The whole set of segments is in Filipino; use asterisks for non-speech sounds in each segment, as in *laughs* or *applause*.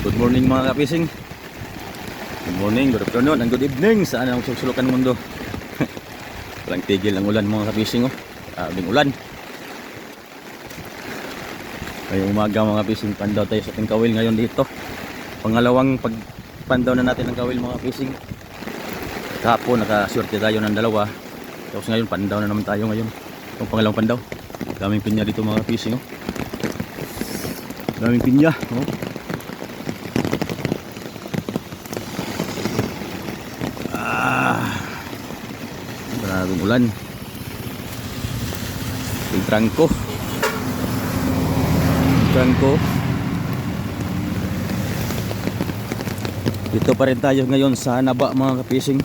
Good morning mga kapising. Good morning, good afternoon, and good evening sa anong sugsulukan ng mundo. *laughs* Walang tigil ang ulan mga kapising oh. Abing ulan. Ngayong umaga mga kapising, pandaw tayo sa ating kawil ngayon dito. Pangalawang pagpandaw na natin ng kawil mga kapising. Kahapon nakaswerte tayo ng dalawa. Tapos ngayon pandaw na naman tayo ngayon. Itong pangalawang pandaw. Daming pinya dito mga kapising oh. Daming pinya oh. Ah. Maraming ulan. Yung trangko. Trangko. Dito pa rin tayo ngayon sa Naba mga kapising.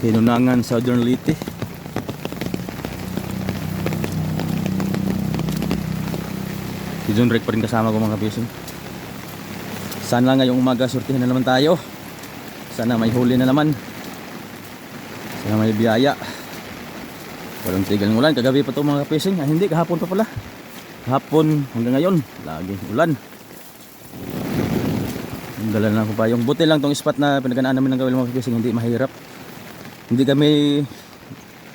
Hinunangan Southern Leyte. Si John Rick pa rin kasama ko mga kapising. Sana ngayong umaga sortihan na naman tayo. Sana may huli na naman. Sana may biyaya. Walang tigil ng ulan. Kagabi pa to mga kapising. Ah, hindi, kahapon pa pala. Kahapon hanggang ngayon. Laging ulan. Dala na ako pa. Yung buti lang tong spot na pinaganaan namin ng gawin mga kapising. Hindi mahirap. Hindi kami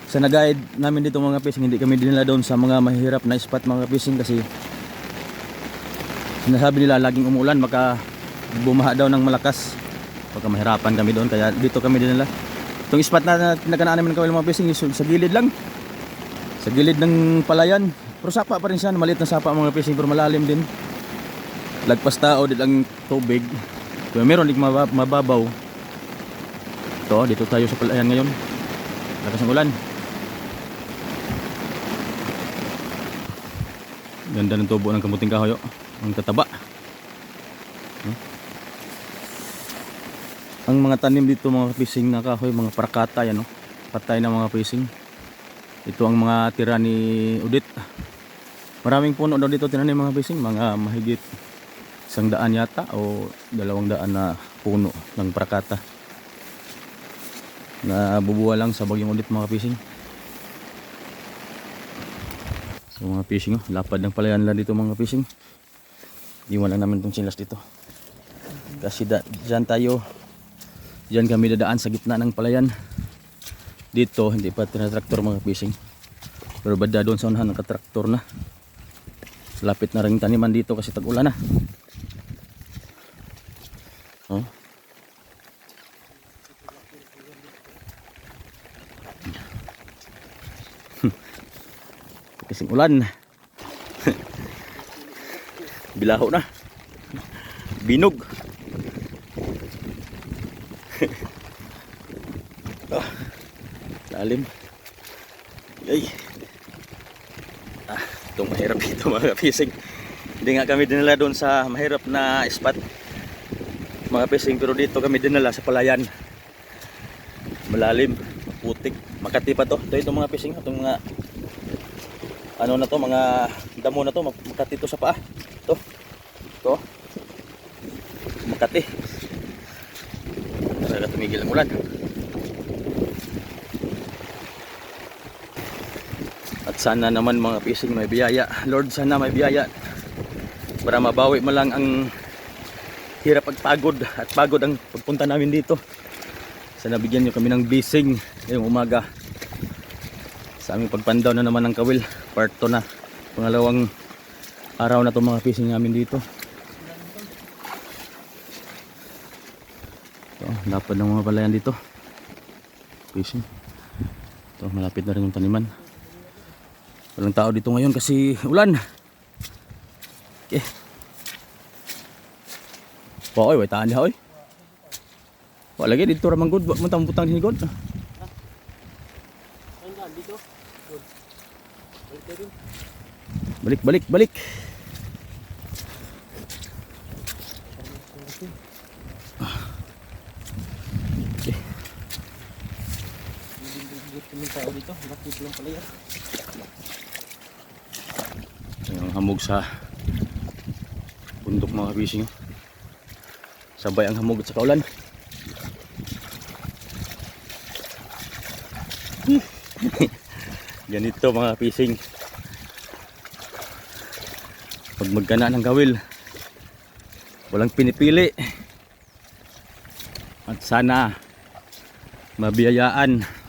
sa nag-guide namin dito mga kapising. Hindi kami dinala doon sa mga mahirap na spot mga kapising kasi sinasabi nila laging umulan maka bumaha daw ng malakas baka mahirapan kami doon kaya dito kami dinala itong spot na nakanaan namin ng kawil mga pising is sa gilid lang. Sa gilid ng palayan. Pero sapa pa rin siya maliit na sapa mga pising pero malalim din. Lagpas tao din ang tubig. Kaya meron din mabab- mababaw. Ito dito tayo sa palayan ngayon. Lakas ng ulan. Ganda ng tubo ng kamuting kahoy oh. ang tataba ang mga tanim dito mga fishing na kahoy mga prakata yan no? patay na mga fishing ito ang mga tira ni Udit maraming puno daw dito tinanim mga fishing mga mahigit isang daan yata o dalawang daan na puno ng prakata na bubuwa lang sa bagyong Udit mga fishing So mga fishing oh, lapad ng palayan lang dito mga fishing. Iwan lang namin itong chilas dito. Kasi da, dyan tayo, dyan kami dadaan sa gitna ng palayan. Dito, hindi pa tinatraktor mga fishing. Pero banda doon sa unahan, nakatraktor na. Lapit na rin taniman dito kasi tag-ulan na. Oh. *laughs* Kasing ulan. *laughs* Bilaho na. Binog. Ah, *laughs* lalim. Ay. Ah, itong mahirap *laughs* ito mga pising. Hindi nga kami dinala doon sa mahirap na spot. Mga pising pero dito kami dinala sa palayan. Malalim, putik. Makati pa to. Ito itong mga pising, itong mga ano na to mga damo na to mak- makati to sa paa to to makati para tumigil ang ulan. At sana naman mga fishing may biyaya. Lord sana may biyaya. Para mabawi mo lang ang hirap at pagod at pagod ang pagpunta namin dito. Sana bigyan nyo kami ng blessing ngayong umaga. Sa aming pagpandaw na naman ng kawil part 2 na. Pangalawang araw na to mga fishing namin dito ito lapad ng mga palayan dito fishing ito malapit na rin yung taniman walang tao dito ngayon kasi ulan okay Oy, way taan niya oy. Wala lagi dito ra manggod, wa mo tang butang hinigod. Balik, balik, balik. Ah. Okay. Yung hamog sa bundok mga fishing. Sabay ang hamog at sa kaulan. *laughs* Ganito mga fishing pag magkana ng gawil Walang pinipili. At sana mabiyayaan